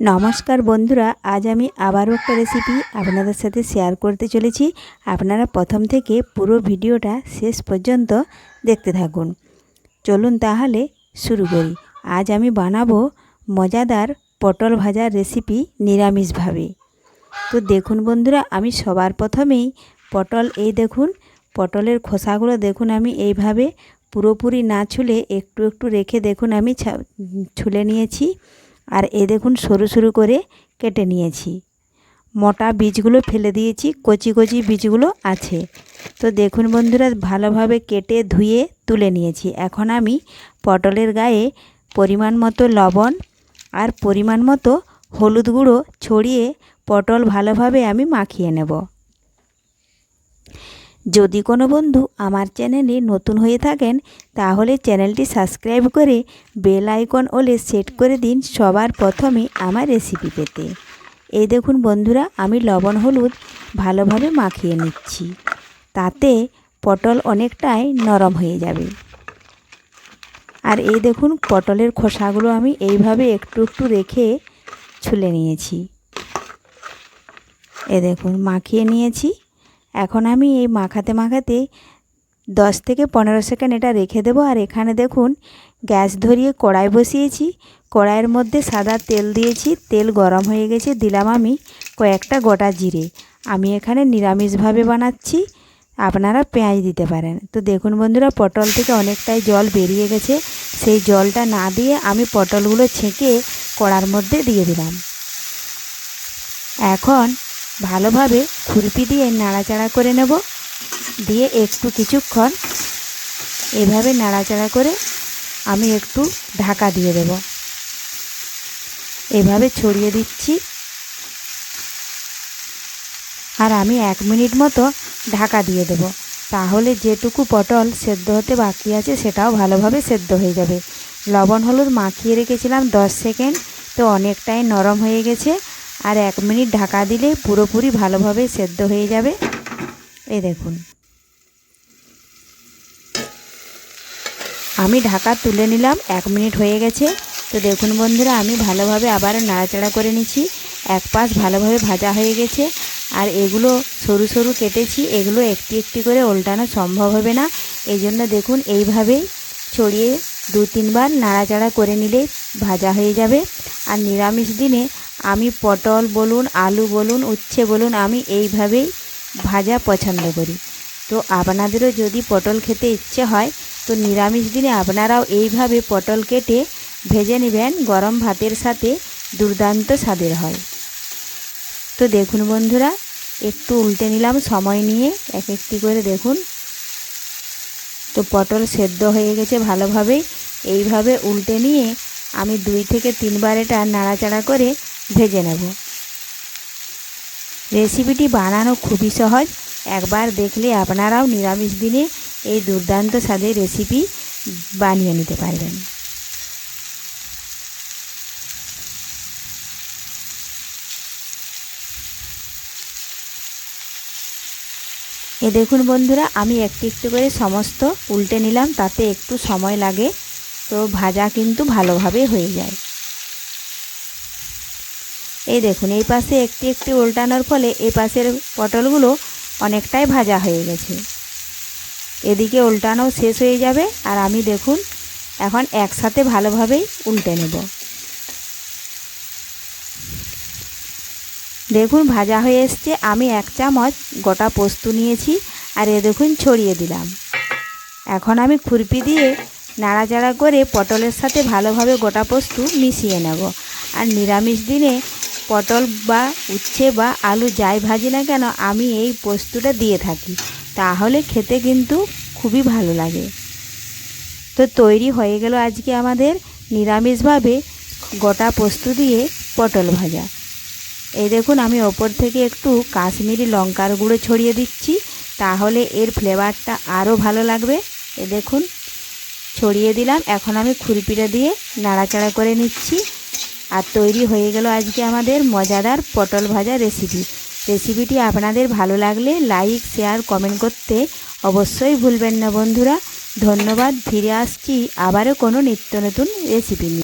নমস্কার বন্ধুরা, আজ আমি আবারও একটা রেসিপি আপনাদের সাথে শেয়ার করতে চলেছি। আপনারা প্রথম থেকে পুরো ভিডিওটা শেষ পর্যন্ত দেখতে থাকুন। চলুন তাহলে শুরু করি। আজ আমি বানাবো মজাদার পটল ভাজার রেসিপি নিরামিষভাবে। তো দেখুন বন্ধুরা, আমি সবার প্রথমেই পটল, এই দেখুন, পটলের খোসাগুলো দেখুন আমি এইভাবে পুরোপুরি না ছুলে একটু একটু রেখে দেখুন আমি ছুলে নিয়েছি। আর এ দেখুন সরু সরু করে কেটে নিয়েছি। মোটা বীজগুলো ফেলে দিয়েছি, কচি কচি বীজগুলো আছে। তো দেখুন বন্ধুরা, ভালোভাবে কেটে ধুয়ে তুলে নিয়েছি। এখন আমি পটলের গায়ে পরিমাণ মতো লবণ আর পরিমাণ মতো হলুদ গুঁড়ো ছড়িয়ে পটল ভালোভাবে আমি মাখিয়ে নেব। যদি কোনো বন্ধু আমার চ্যানেলে নতুন হয়ে থাকেন, তাহলে চ্যানেলটি সাবস্ক্রাইব করে বেল আইকন ওলে সেট করে দিন সবার প্রথমে আমার রেসিপি পেতে। এই দেখুন বন্ধুরা, আমি লবণ, হলুদ ভালোভাবে মাখিয়ে নিচ্ছি। তাতে পটল অনেকটাই নরম হয়ে যাবে। আর এই দেখুন, পটলের খোসাগুলো আমি এইভাবে একটু একটু রেখে ছুলে নিয়েছি। এ দেখুন, মাখিয়ে নিয়েছি। এখন আমি এই মাখাতে মাখাতে দশ থেকে পনেরো সেকেন্ড এটা রেখে দেবো। আর এখানে দেখুন, গ্যাস ধরিয়ে কড়াই বসিয়েছি। কড়াইয়ের মধ্যে সাদা তেল দিয়েছি। তেল গরম হয়ে গেছে। দিলাম আমি কয়েকটা গোটা জিরে। আমি এখানে নিরামিষভাবে বানাচ্ছি। আপনারা পেঁয়াজ দিতে পারেন। তো দেখুন বন্ধুরা, পটল থেকে অনেকটাই জল বেরিয়ে গেছে। সেই জলটা না দিয়ে আমি পটলগুলো ছেঁকে কড়ার মধ্যে দিয়ে দিলাম। এখন ভালোভাবে খুরপি দিয়ে নাড়াচাড়া করে নেব। দিয়ে একটু কিছুক্ষণ এভাবে নাড়াচাড়া করে আমি একটু ঢাকা দিয়ে দেব। এভাবে ছড়িয়ে দিচ্ছি। আর আমি এক মিনিট মতো ঢাকা দিয়ে দেব। তাহলে যেটুকু পটল সেদ্ধ হতে বাকি আছে সেটাও ভালোভাবে সেদ্ধ হয়ে যাবে। লবণ হলুদ মাখিয়ে রেখেছিলাম দশ সেকেন্ড, তো অনেকটাই নরম হয়ে গেছে। আর এক মিনিট ঢাকা দিলে পুরোপুরি ভালোভাবে সেদ্ধ হয়ে যাবে। এই দেখুন। আমি ঢাকা তুলে নিলাম, এক মিনিট হয়ে গেছে। তো দেখুন বন্ধুরা, আমি ভালোভাবে আবার নাড়াচাড়া করে নিচ্ছি। এক পাশ ভালোভাবে ভাজা হয়ে গেছে। আর এগুলো সরু সরু কেটেছি, এগুলো একটি একটি করে উল্টানো সম্ভব হবে না। এই জন্য দেখুন এইভাবেই ছড়িয়ে দু তিনবার নাড়াচাড়া করে নিলে ভাজা হয়ে যাবে। আর নিরামিষ দিনে আমি পটল বলুন, আলু বলুন, উচ্ছে বলুন, আমি এইভাবেই ভাজা পছন্দ করি। তো আপনাদেরও যদি পটল খেতে ইচ্ছে হয়, তো নিরামিষ দিনে আপনারাও এইভাবে পটল কেটে ভেজে নেবেন, গরম ভাতের সাথে দুর্দান্ত স্বাদের হয়। তো দেখুন বন্ধুরা, একটু উল্টে নিলাম সময় নিয়ে, এক একটি করে দেখুন। তো পটল সেদ্ধ হয়ে গেছে ভালোভাবেই এইভাবে উল্টে নিয়ে আমি দুই থেকে তিনবার এটা নাড়াচাড়া করে ভেজে নেব। রেসিপিটি বানানো খুবই সহজ। একবার দেখলে আপনারাও নিরামিষ দিনে এই দুর্দান্ত স্বাদের রেসিপি বানিয়ে নিতে পারবেন। এ দেখুন বন্ধুরা, আমি একটু একটু করে সমস্ত উল্টে নিলাম, তাতে একটু সময় লাগে, তো ভাজা কিন্তু ভালোভাবে হয়ে যায়। এই দেখুন, এই পাশে একটি একটি উল্টানোর ফলে এই পাশের পটলগুলো অনেকটাই ভাজা হয়ে গেছে। এদিকে উল্টানো শেষ হয়ে যাবে আর আমি দেখুন, এখন একসাথে ভালোভাবেই উল্টে নেব। দেখুন, ভাজা হয়ে এসছে, আমি এক চামচ গোটা পোস্ত নিয়েছি আর এ দেখুন, ছড়িয়ে দিলাম। এখন আমি খুরপি দিয়ে নাড়াচাড়া করে পটলের সাথে ভালোভাবে গোটা পোস্ত মিশিয়ে নেব। আর নিরামিষ দিনে পটল বা উচ্ছে বা আলু যাই ভাজি না কেন, আমি এই পোস্তটা দিয়ে থাকি। তাহলে খেতে কিন্তু খুবই ভালো লাগে। তো তৈরি হয়ে গেল আজকে আমাদের নিরামিষভাবে গোটা পোস্ত দিয়ে পটল ভাজা। এই দেখুন, আমি ওপর থেকে একটু কাশ্মীরি লঙ্কার গুঁড়ো ছড়িয়ে দিচ্ছি। তাহলে এর ফ্লেভারটা আরও ভালো লাগবে। এ দেখুন, ছড়িয়ে দিলাম। এখন আমি খুরপিটা দিয়ে নাড়াচাড়া করে নিচ্ছি। আর তৈরি হয়ে গেল আজকে আমাদের মজাদার পটল ভাজা রেসিপি রেসিপিটি আপনাদের ভালো লাগলে লাইক শেয়ার কমেন্ট করতে অবশ্যই ভুলবেন না বন্ধুরা। ধন্যবাদ, ফিরে আসছি আবারও কোনো নিত্য নতুন রেসিপি নিয়ে।